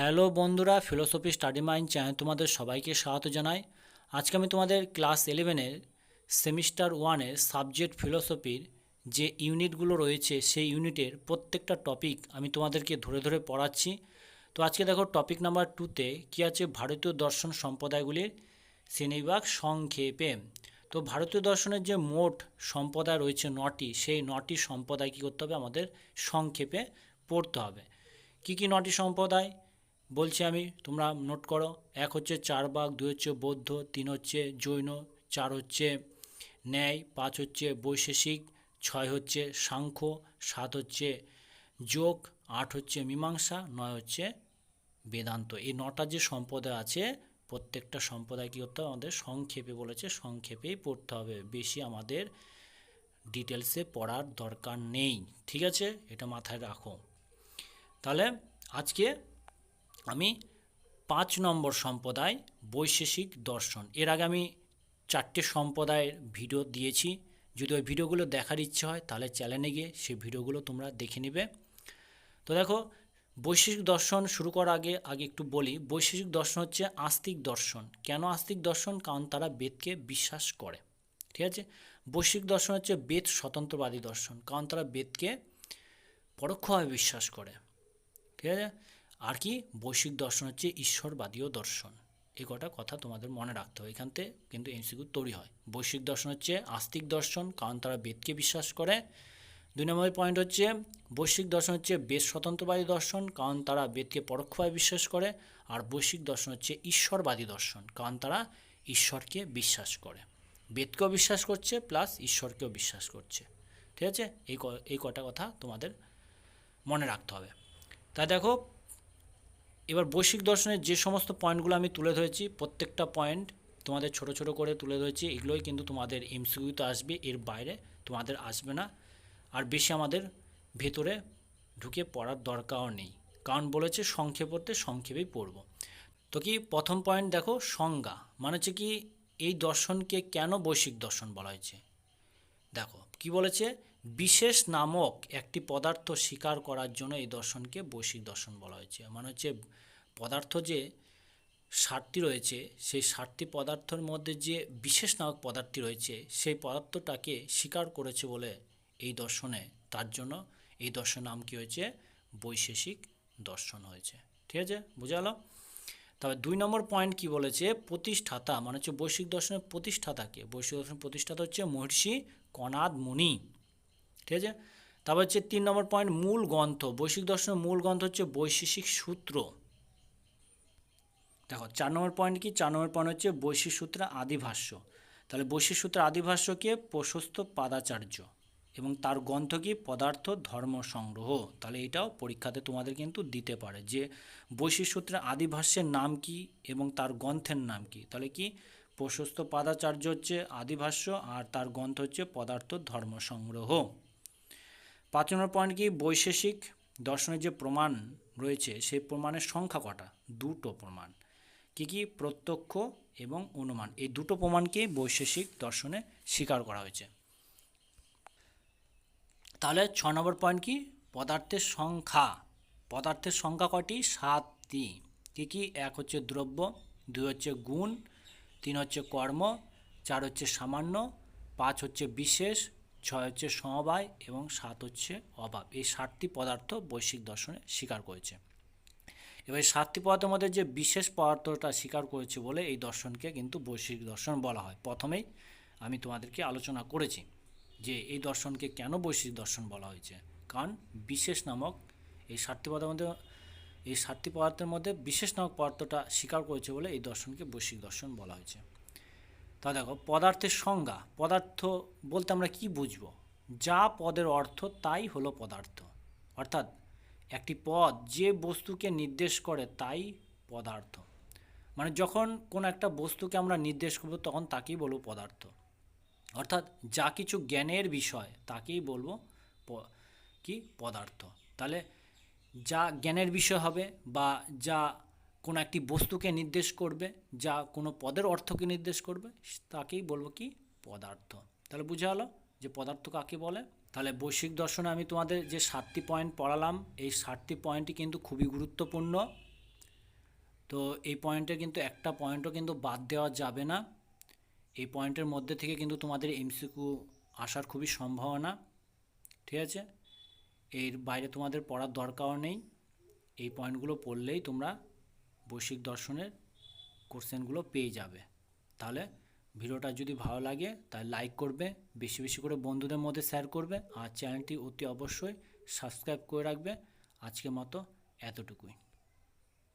Hello বন্ধুরা philosophy study mind channel তোমাদের সবাইকে স্বাগত জানাই। আজকে আমি তোমাদের ক্লাস ইলেভেনের সেমিস্টার ওয়ানের সাবজেক্ট ফিলোসফির যে ইউনিটগুলো রয়েছে, সেই ইউনিটের প্রত্যেকটা টপিক আমি তোমাদেরকে ধরে ধরে পড়াচ্ছি। তো আজকে দেখো টপিক নাম্বার টুতে কী আছে? ভারতীয় দর্শন সম্প্রদায়গুলির শ্রেণীবিভাগ সংক্ষেপে। তো ভারতীয় দর্শনের যে মোট সম্প্রদায় রয়েছে নটি, সেই নটি সম্প্রদায় কী করতে হবে? আমাদের সংক্ষেপে পড়তে হবে। কী কী নটি সম্প্রদায়? বলছি আমি, তোমরা নোট করো, এক হচ্ছে চারবাগ দুই হচ্ছে বৌদ্ধ, তিন হচ্ছে জৈন, চার হচ্ছে ন্যায়, পাঁচ হচ্ছে বৈশেষিক, ছয় হচ্ছে সাংখ্য, সাত হচ্ছে যোগ, আট হচ্ছে মীমাংসা, নয় হচ্ছে বেদান্ত। এই নটা যে সম্প্রদায় আছে, প্রত্যেকটা সম্প্রদায় কী করতে হবে? আমাদের সংক্ষেপে বলেছে, সংক্ষেপেই পড়তে হবে। বেশি আমাদের ডিটেলসে পড়ার দরকার নেই। ঠিক আছে? এটা মাথায় রাখো। তাহলে আজকে আমি পাঁচ নম্বর সম্প্রদায় বৈশেষিক দর্শন। এর আগে আমি চারটে সম্প্রদায়ের ভিডিও দিয়েছি। যদি ওই ভিডিওগুলো দেখার ইচ্ছে হয়, তাহলে চ্যানেলে গিয়ে সেই ভিডিওগুলো তোমরা দেখে নিবে। তো দেখো, বৈশেষিক দর্শন শুরু করার আগে আগে একটু বলি। বৈশেষিক দর্শন হচ্ছে আস্তিক দর্শন। কেন আস্তিক দর্শন? কারণ তারা বেদকে বিশ্বাস করে। ঠিক আছে? বৈশ্বিক দর্শন হচ্ছে বেদ স্বতন্ত্রবাদী দর্শন। কারণ তারা বেদকে পরোক্ষভাবে বিশ্বাস করে। ঠিক আছে? আর কি? বৈশ্বিক দর্শন হচ্ছে ঈশ্বরবাদীয় দর্শন। এই কটা কথা তোমাদের মনে রাখতে হবে। এখান থেকে কিন্তু এমসিকিউ তৈরি হয়। বৈশ্বিক দর্শন হচ্ছে আস্তিক দর্শন, কারণ তারা বেদকে বিশ্বাস করে। দুই নম্বর পয়েন্ট হচ্ছে বৈশ্বিক দর্শন হচ্ছে বেদ স্বতন্ত্রবাদী দর্শন, কারণ তারা বেদকে পরোক্ষভাবে বিশ্বাস করে। আর বৈশ্বিক দর্শন হচ্ছে ঈশ্বরবাদী দর্শন, কারণ তারা ঈশ্বরকে বিশ্বাস করে। বেদকেও বিশ্বাস করছে প্লাস ঈশ্বরকেও বিশ্বাস করছে। ঠিক আছে? এই এই কটা কথা তোমাদের মনে রাখতে হবে। তা দেখো এবার বৈশ্বিক দর্শনের যে সমস্ত পয়েন্টগুলো আমি তুলে ধরেছি, প্রত্যেকটা পয়েন্ট তোমাদের ছোট ছোট করে তুলে ধরেছি, এগুলোই কিন্তু তোমাদের এমসিকিউতে আসবে, এর বাইরে তোমাদের আসবে না। আর বেশি আমাদের ভেতরে ঢুকে পড়ার দরকারও নেই, কারণ বলেছে সংক্ষেপ পড়তে সংক্ষেপেই পড়ব। তো কি প্রথম পয়েন্ট দেখো, সংজ্ঞা মানে হচ্ছে কি এই দর্শনকে কেন বৈশ্বিক দর্শন বলা হয়েছে? দেখো, কি বলেছে? বিশেষ নামক একটি পদার্থ স্বীকার করার জন্য এই দর্শনকে বৈশ্বিক দর্শন বলা হয়েছে। মানে হচ্ছে পদার্থ যে সাতটি রয়েছে, সেই সাতটি পদার্থের মধ্যে যে বিশেষ নামক পদার্থটি রয়েছে, সেই পদার্থটাকে স্বীকার করেছে বলে এই দর্শনে, তার জন্য এই দর্শন নাম কী হয়েছে? বৈশেষিক দর্শন হয়েছে। ঠিক আছে? বোঝা গেল তবে দুই নম্বর পয়েন্ট কি বলেছে? প্রতিষ্ঠাতা মানে হচ্ছে বৈশ্বিক দর্শনের প্রতিষ্ঠাতাকে। বৈশ্বিক দর্শনের প্রতিষ্ঠাতা হচ্ছে মহর্ষি কনাদ মুনি। ঠিক আছে? তারপর হচ্ছে তিন নম্বর পয়েন্ট মূল গ্রন্থ। বৈশ্বিক দর্শনের মূল গ্রন্থ হচ্ছে বৈশেষিক সূত্র। দেখো, চার নম্বর পয়েন্ট কি? চার নম্বর পয়েন্ট হচ্ছে বৈশিক সূত্রের আদিভাষ্য। তাহলে বৈশিক সূত্রের আদিভাষ্যকে প্রশস্ত পাদাচার্য। এবং তার গ্রন্থ কি? পদার্থ ধর্ম সংগ্রহ। তাহলে এটাও পরীক্ষাতে তোমাদের কিন্তু দিতে পারে যে বৈশিক সূত্রের আদিভাষ্যের নাম কি এবং তার গ্রন্থের নাম কি? তাহলে কি? প্রশস্ত পাদাচার্য হচ্ছে আদিভাষ্য আর তার গ্রন্থ হচ্ছে পদার্থ ধর্ম সংগ্রহ। পাঁচ নম্বর পয়েন্ট কি বৈশেষিক দর্শনের যে প্রমাণ রয়েছে, সেই প্রমাণের সংখ্যা কটা? দুটো প্রমাণ। কি কি? প্রত্যক্ষ এবং অনুমান। এই দুটো প্রমাণকে বৈশেষিক দর্শনে স্বীকার করা হয়েছে। তাহলে ছ নম্বর পয়েন্ট কি? পদার্থের সংখ্যা। পদার্থের সংখ্যা কটি সাতটি। কি কি? এক হচ্ছে দ্রব্য, দুই হচ্ছে গুণ, তিন হচ্ছে কর্ম, চার হচ্ছে সামান্য, পাঁচ হচ্ছে বিশেষ ছয় হচ্ছে সমবায় এবং সাত হচ্ছে অভাব। এই সাতটি পদার্থ বৈশ্বিক দর্শনে স্বীকার করেছে। এবার সাতটি পদার্থের মধ্যে যে বিশেষ পদার্থটা স্বীকার করেছে বলে এই দর্শনকে কিন্তু বৈশ্বিক দর্শন বলা হয়। প্রথমেই আমি তোমাদেরকে আলোচনা করেছি যে এই দর্শনকে কেন বৈশ্বিক দর্শন বলা হয়েছে। কারণ বিশেষ নামক এই সাতটি পদার্থের মধ্যে, এই সাতটি পদার্থের মধ্যে বিশেষ নামক পদার্থটা স্বীকার করেছে বলে এই দর্শনকে বৈশ্বিক দর্শন বলা হয়েছে। তা দেখো, পদার্থের সংজ্ঞা, পদার্থ বলতে আমরা কি বুঝব? যা পদের অর্থ, তাই হলো পদার্থ। অর্থাৎ একটি পদ যে বস্তুকে নির্দেশ করে, তাই পদার্থ। মানে যখন কোনো একটা বস্তুকে আমরা নির্দেশ করব, তখন তাকেই বলব পদার্থ। অর্থাৎ যা কিছু জ্ঞানের বিষয়, তাকেই বলব কি? পদার্থ। তাহলে যা জ্ঞানের বিষয় হবে বা যা কোনো একটি বস্তুকে নির্দেশ করবে, যা কোনো পদের অর্থকে নির্দেশ করবে, তাকেই বলব কি? পদার্থ। তাহলে বোঝা হলো যে পদার্থ কাকে বলে? তাহলে বৈশ্বিক দর্শনে আমি তোমাদের যে সাতটি পয়েন্ট পড়ালাম, এই সাতটি পয়েন্টই কিন্তু খুবই গুরুত্বপূর্ণ। তো এই পয়েন্টে কিন্তু একটা পয়েন্টও কিন্তু বাদ দেওয়া যাবে না। এই পয়েন্টের মধ্যে থেকে কিন্তু তোমাদের এমসিকিউ আসার খুবই সম্ভাবনা, ঠিক আছে? এর বাইরে তোমাদের পড়ার দরকারও নেই। এই পয়েন্টগুলো পড়লেই তোমরা বৈশ্বিক দর্শনের কোশ্চেনগুলো পেয়ে যাবে। তাহলে ভিডিওটা যদি ভালো লাগে, তাহলে লাইক করবে, বেশি বেশি করে বন্ধুদের মধ্যে শেয়ার করবে, আর চ্যানেলটি অতি অবশ্যই সাবস্ক্রাইব করে রাখবে। আজকের মতো এতটুকুই।